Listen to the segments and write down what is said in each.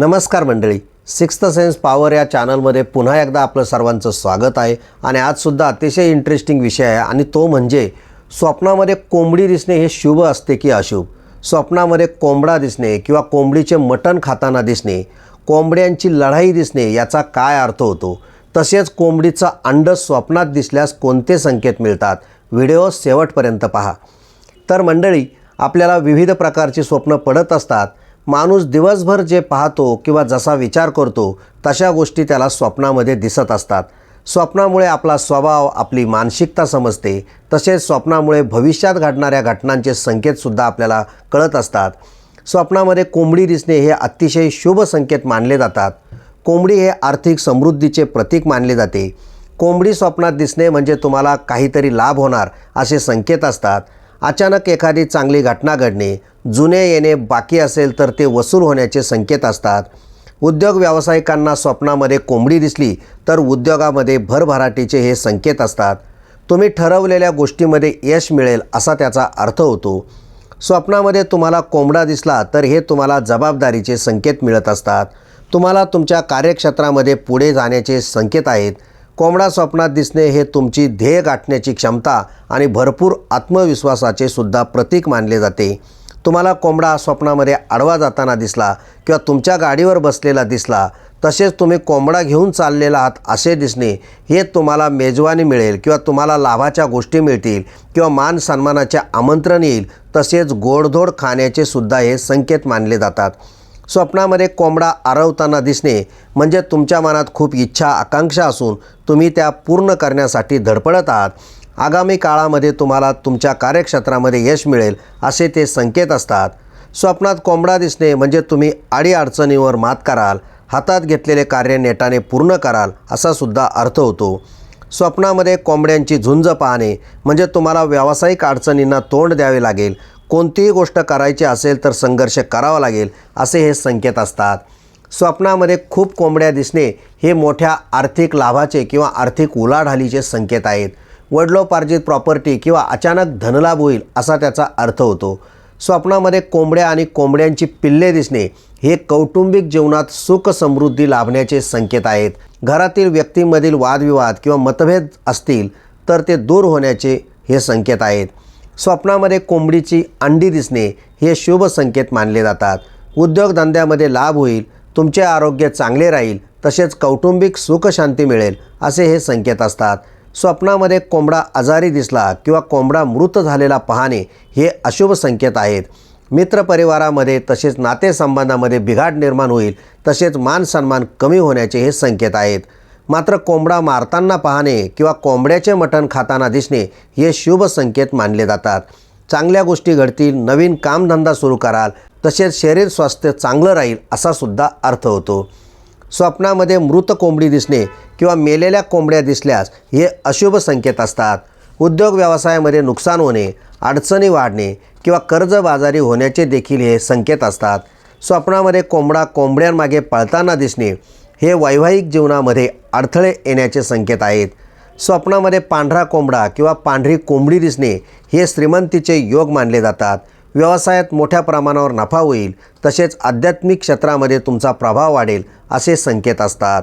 नमस्कार मंडळी. Sixth sense power या चॅनलमध्ये पुन्हा एकदा आपलं सर्वांचं स्वागत आहे. आणि आजसुद्धा अतिशय इंटरेस्टिंग विषय आहे आणि तो म्हणजे स्वप्नामध्ये कोंबडी दिसणे हे शुभ असते की अशुभ? स्वप्नामध्ये कोंबडा दिसणे किंवा कोंबडीचे मटण खाताना दिसणे कोंबड्यांची लढाई दिसणे याचा काय अर्थ होतो? तसेच कोंबडीचं अंड स्वप्नात दिसल्यास कोणते संकेत मिळतात? व्हिडिओ शेवटपर्यंत पहा. तर मंडळी आपल्याला विविध प्रकारची स्वप्न पडत असतात. माणूस दिवसभर जे पाहतो किंवा जसा विचार करतो तशा गोष्टी त्याला स्वप्नामध्ये दिसत असतात. स्वप्नामुळे आपला स्वभाव आपली मानसिकता समजते. तसेच स्वप्नामुळे भविष्यात घडणाऱ्या घटनांचे संकेतसुद्धा आपल्याला कळत असतात. स्वप्नामध्ये कोंबडी दिसणे हे अतिशय शुभ संकेत मानले जातात. कोंबडी हे आर्थिक समृद्धीचे प्रतीक मानले जाते. कोंबडी स्वप्नात दिसणे म्हणजे तुम्हाला काहीतरी लाभ होणार असे संकेत असतात. अचानक एखादी चांगली घटना घडणे जुने येणे बाकी असेल तर ते वसूल होण्याचे संकेत असतात. उद्योग व्यावसायिकांना स्वप्नामध्ये कोंबडी दिसली तर उद्योगामध्ये भरभराटीचे हे संकेत असतात. तुम्ही ठरवलेल्या गोष्टीमध्ये यश मिळेल असा त्याचा अर्थ होतो. स्वप्नामध्ये तुम्हाला कोंबडा दिसला तर हे तुम्हाला जबाबदारीचे संकेत मिळत असतात. तुम्हाला तुमच्या कार्यक्षेत्रामध्ये पुढे जाण्याचे संकेत आहेत. कोंबडा स्वप्नात दिसणे हे तुमची ध्येय गाठण्याची क्षमता आणि भरपूर आत्मविश्वासाचे सुद्धा प्रतीक मानले जाते. तुम्हाला कोंबडा स्वप्नामध्ये आडवा जाताना दिसला किंवा तुमच्या गाडीवर बसलेला दिसला तसेच तुम्ही कोंबडा घेऊन चाललेला आहात असे दिसणे हे तुम्हाला मेजवानी मिळेल किंवा तुम्हाला लाभाच्या गोष्टी मिळतील किंवा मान सन्मानाचे आमंत्रण येईल तसेच गोडधोड खाण्याचे सुद्धा हे संकेत मानले जातात. स्वप्नामध्ये कोंबडा आरवताना दिसणे म्हणजे तुमच्या मनात खूप इच्छा आकांक्षा असून तुम्ही त्या पूर्ण करण्यासाठी धडपडत आहात. आगामी काळामध्ये तुम्हाला तुमच्या कार्यक्षेत्रामध्ये यश मिळेल असे ते संकेत असतात. स्वप्नात कोंबडा दिसणे म्हणजे तुम्ही अडीअडचणीवर मात कराल हातात घेतलेले कार्य नेटाने पूर्ण कराल असा सुद्धा अर्थ होतो. स्वप्नामध्ये कोंबड्यांची झुंज पाहणे म्हणजे तुम्हाला व्यावसायिक अडचणींना तोंड द्यावे लागेल. कोणतीही गोष्ट करायची असेल तर संघर्ष करावा लागेल असे हे संकेत असतात. स्वप्नामध्ये खूप कोंबड्या दिसणे हे मोठ्या आर्थिक लाभाचे किंवा आर्थिक उलाढालीचे संकेत आहेत. वडलोपार्जित प्रॉपर्टी किंवा अचानक धनलाभ होईल असा त्याचा अर्थ होतो. स्वप्नामध्ये कोंबड्या आणि कोंबड्यांची पिल्ले दिसणे हे कौटुंबिक जीवनात सुख समृद्धी लाभण्याचे संकेत आहेत. घरातील व्यक्तींमधील वादविवाद किंवा मतभेद असतील तर ते दूर होण्याचे हे संकेत आहेत. स्वप्नामध्ये कोंबडीची अंडी दिसणे हे शुभ संकेत मानले जातात. उद्योगधंद्यामध्ये लाभ होईल तुमचे आरोग्य चांगले राहील तसेच कौटुंबिक सुखशांती मिळेल असे हे संकेत असतात. स्वप्नामध्ये कोंबडा आजारी दिसला किंवा कोंबडा मृत झालेला पाहणे हे अशुभ संकेत आहेत. मित्रपरिवारामध्ये तसेच नातेसंबंधामध्ये बिघाड निर्माण होईल तसेच मान सन्मान कमी होण्याचे हे संकेत आहेत. मात्र कोंबडा मारताना पाहणे किंवा कोंबड्याचे मटण खाताना दिसणे हे शुभ संकेत मानले जातात. चांगल्या गोष्टी घडतील नवीन कामधंदा सुरू कराल तसेच शरीर स्वास्थ्य चांगलं राहील असा सुद्धा अर्थ होतो. स्वप्नामध्ये मृत कोंबडी दिसणे किंवा मेलेल्या कोंबड्या दिसल्यास हे अशुभ संकेत असतात. उद्योग व्यवसायामध्ये नुकसान होणे अडचणी वाढणे किंवा कर्जबाजारी होण्याचे देखील हे संकेत असतात. स्वप्नामध्ये कोंबडा कोंबड्यांमागे पळताना दिसणे हे वैवाहिक जीवनामध्ये अडथळे येण्याचे संकेत आहेत. स्वप्नामध्ये पांढरा कोंबडा किंवा पांढरी कोंबडी दिसणे हे श्रीमंतीचे योग मानले जातात. व्यवसायात मोठ्या प्रमाणावर नफा होईल तसेच आध्यात्मिक क्षेत्रामध्ये तुमचा प्रभाव वाढेल असे संकेत असतात.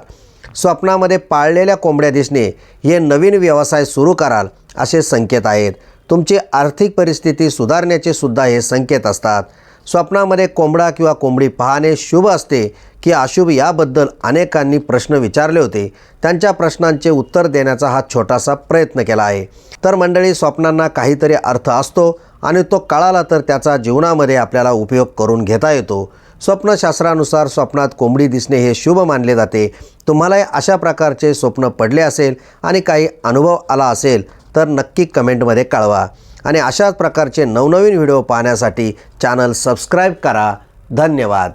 स्वप्नामध्ये पाळलेल्या कोंबड्या दिसणे हे नवीन व्यवसाय सुरू कराल असे संकेत आहेत. तुमची आर्थिक परिस्थिती सुधारण्याचे सुद्धा हे संकेत असतात. स्वप्नामध्ये कोंबडा किंवा कोंबडी पाहणे शुभ असते की अशुभ याबद्दल अनेकांनी प्रश्न विचारले होते. त्यांच्या प्रश्नांचे उत्तर देण्याचा हा छोटासा प्रयत्न केला आहे. तर मंडळी स्वप्नांना काहीतरी अर्थ असतो आणि तो कळाला तर त्याचा जीवनामध्ये आपल्याला उपयोग करून घेता येतो. स्वप्नशास्त्रानुसार स्वप्नात कोंबडी दिसणे हे शुभ मानले जाते. तुम्हालाही अशा प्रकारचे स्वप्न पडले असेल आणि काही अनुभव आला असेल तर नक्की कमेंटमध्ये कळवा. आणि अशाच प्रकारचे नवनवीन व्हिडिओ पाहण्यासाठी चॅनल सबस्क्राईब करा. धन्यवाद.